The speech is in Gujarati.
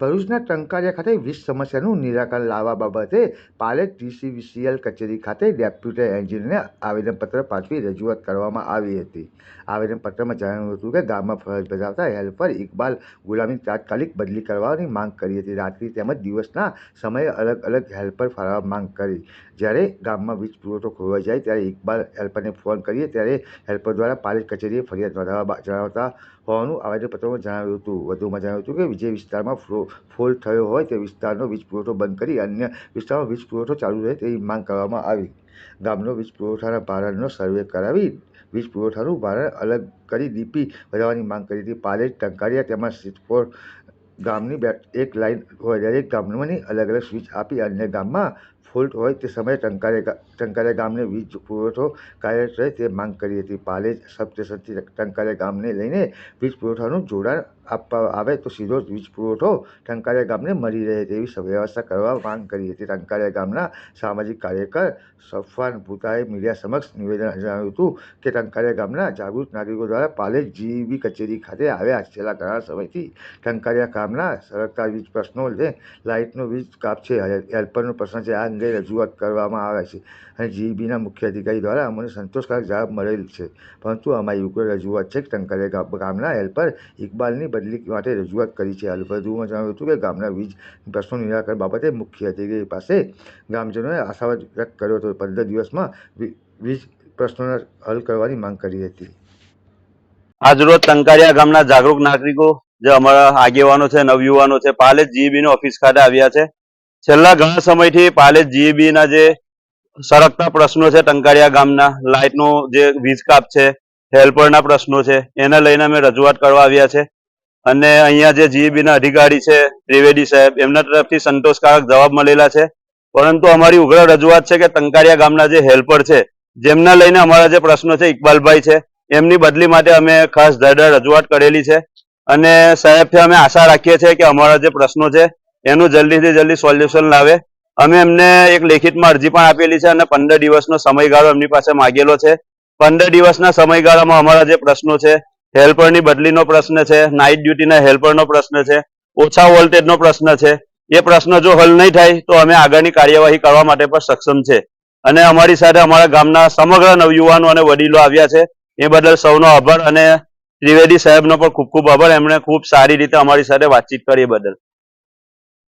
ભરૂચના ટંકારિયા ખાતે વીજ સમસ્યાનું નિરાકરણ લાવવા બાબતે પાલેજ ટીસીવીસીએલ કચેરી ખાતે ડેપ્યુટી એન્જિનિયરને આવેદનપત્ર પાઠવી રજૂઆત કરવામાં આવી હતી. આવેદનપત્રમાં જણાવ્યું હતું કે ગામમાં ફરજ બજાવતા હેલ્પર ઇકબાલ ગુલામની તાત્કાલિક બદલી કરવાની માંગ કરી હતી. રાત્રિ તેમજ દિવસના સમયે અલગ અલગ હેલ્પર ફાળવવા માંગ કરી. જ્યારે ગામમાં વીજ પુરવઠો ખોવાઈ જાય ત્યારે ઇકબાલ હેલ્પરને ફોન કરીએ ત્યારે હેલ્પર દ્વારા પાલેટ કચેરીએ ફરિયાદ નોંધાવવા જણાવતા હોવાનું આવેદનપત્રમાં જણાવ્યું હતું. વધુમાં જણાવ્યું હતું કે વિજય વિસ્તારમાં ફ્લો ફોલ્ટ થયો હોય તે વિસ્તારનો વીજ પુરવઠો બંધ કરી અન્ય વિસ્તારમાં વીજ પુરવઠો ચાલુ રહે તેવી માંગ કરવામાં આવી. ગામનો વીજ પુરવઠાના ભારણનો સર્વે કરાવી વીજ પુરવઠાનું ભારણ અલગ કરી ડીપી વધારવાની માંગ કરી હતી. પાલેજ, ટંકારિયા તેમાં સિદ્ધપોર ગામની એક લાઇન હોય દરેક ગામની અલગ અલગ સ્વિચ આપી અન્ય ગામમાં ફોલ્ટ હોય તે સમયે ટંકારે ટંકારિયા ગામને વીજ પુરવઠો કાર્યરત રહે તે માંગ કરી હતી. પાલેજ સબસ્ટેશનથી ટંકારે ગામને લઈને વીજ પુરવઠાનું જોડાણ આપવા આવે તો સીધો જ વીજ પુરવઠો ટંકારિયા ગામને મળી રહે તેવી વ્યવસ્થા કરવા માંગ કરી હતી. ટંકારિયા ગામના સામાજિક કાર્યકર સફવાન ભૂતાએ મીડિયા સમક્ષ નિવેદન જણાવ્યું હતું કે ટંકારિયા ગામના જાગૃત નાગરિકો દ્વારા પાલેજ જીબી કચેરી ખાતે આવ્યા છેલ્લા ઘણા સમયથી ટંકારિયા ગામના સરળતા વીજ પ્રશ્નો લે લાઇટનો વીજ કાપ છે. હેલ્પરનો પ્રશ્ન છે. આ અંગે રજૂઆત કરવામાં આવે છે અને જીબીના મુખ્ય અધિકારી દ્વારા અમને સંતોષકારક જવાબ મળેલ છે. પરંતુ અમારી ઉગ્ર રજૂઆત છે કે ટંકારિયા ગામ- ગામના હેલ્પર ઇકબાલની બદલી માટે રજૂઆત કરી છે. વધુમાં જણાવ્યું હતું કે ગામના વીજ પ્રશ્નો નિરાકરણ બાબતે મુખ્ય અધિકારી પાસે ગામજનોએ આશાવાદ વ્યક્ત કર્યો હતો. પંદર દિવસમાં વીજ પ્રશ્નોને હલ કરવાની માંગ કરી હતી. આજરોજ ટંકારિયા ગામના જાગૃત નાગરિકો, જે અમારા આગેવાનો છે, નવયુવાનો છે, પાલેજ જીઈબી ની ઓફિસ ખાતે આવ્યા છે. છેલ્લા ઘણા સમયથી પાલેજ જીઈબી ના જે સરકતા પ્રશ્નો છે, ટંકારિયા ગામના, લાઇટનો જે વીજ કાપ છે, હેલ્પરના પ્રશ્નો છે, એને લઈને અમે રજૂઆત કરવા આવ્યા છે. અને અહીંયા જે જીઈબી ના અધિકારી છે, ત્રિવેદી સાહેબ, એમના તરફથી સંતોષકારક જવાબ મળેલા છે. પરંતુ અમારી ઉગ્ર રજૂઆત છે કે તંકારિયા ગામના જે હેલ્પર છે, જેમના લઈને અમારા જે પ્રશ્નો છે, ઇકબાલભાઈ છે, એમની બદલી માટે અમે ખાસ ધરધર રજૂઆત કરેલી છે. અને સાહેબથી અમે આશા રાખીએ છીએ કે અમારા જે પ્રશ્નો છે, એનું જલ્દીથી જલ્દી સોલ્યુશન લાવે. અમે એમને એક લેખિતમાં અરજી પણ આપેલી છે અને પંદર દિવસનો સમયગાળો એમની પાસે માગેલો છે. પંદર દિવસના સમયગાળામાં અમારા જે પ્રશ્નો છે હેલ્પરની બદલીનો પ્રશ્ન છે, નાઇટ ડ્યુટીના હેલ્પરનો પ્રશ્ન છે, ઓછા વોલ્ટેજનો પ્રશ્ન છે. એ પ્રશ્ન જો હલ નહીં થાય તો અમે આગળની કાર્યવાહી કરવા માટે પણ સક્ષમ છે. અને અમારી સાથે અમારા ગામના સમગ્ર નવયુવાનો અને વડીલો આવ્યા છે. એ બદલ સૌનો આભાર અને ત્રિવેદી સાહેબનો પણ ખૂબ ખૂબ આભાર. એમણે ખૂબ સારી રીતે અમારી સાથે વાતચીત કરી બદલ.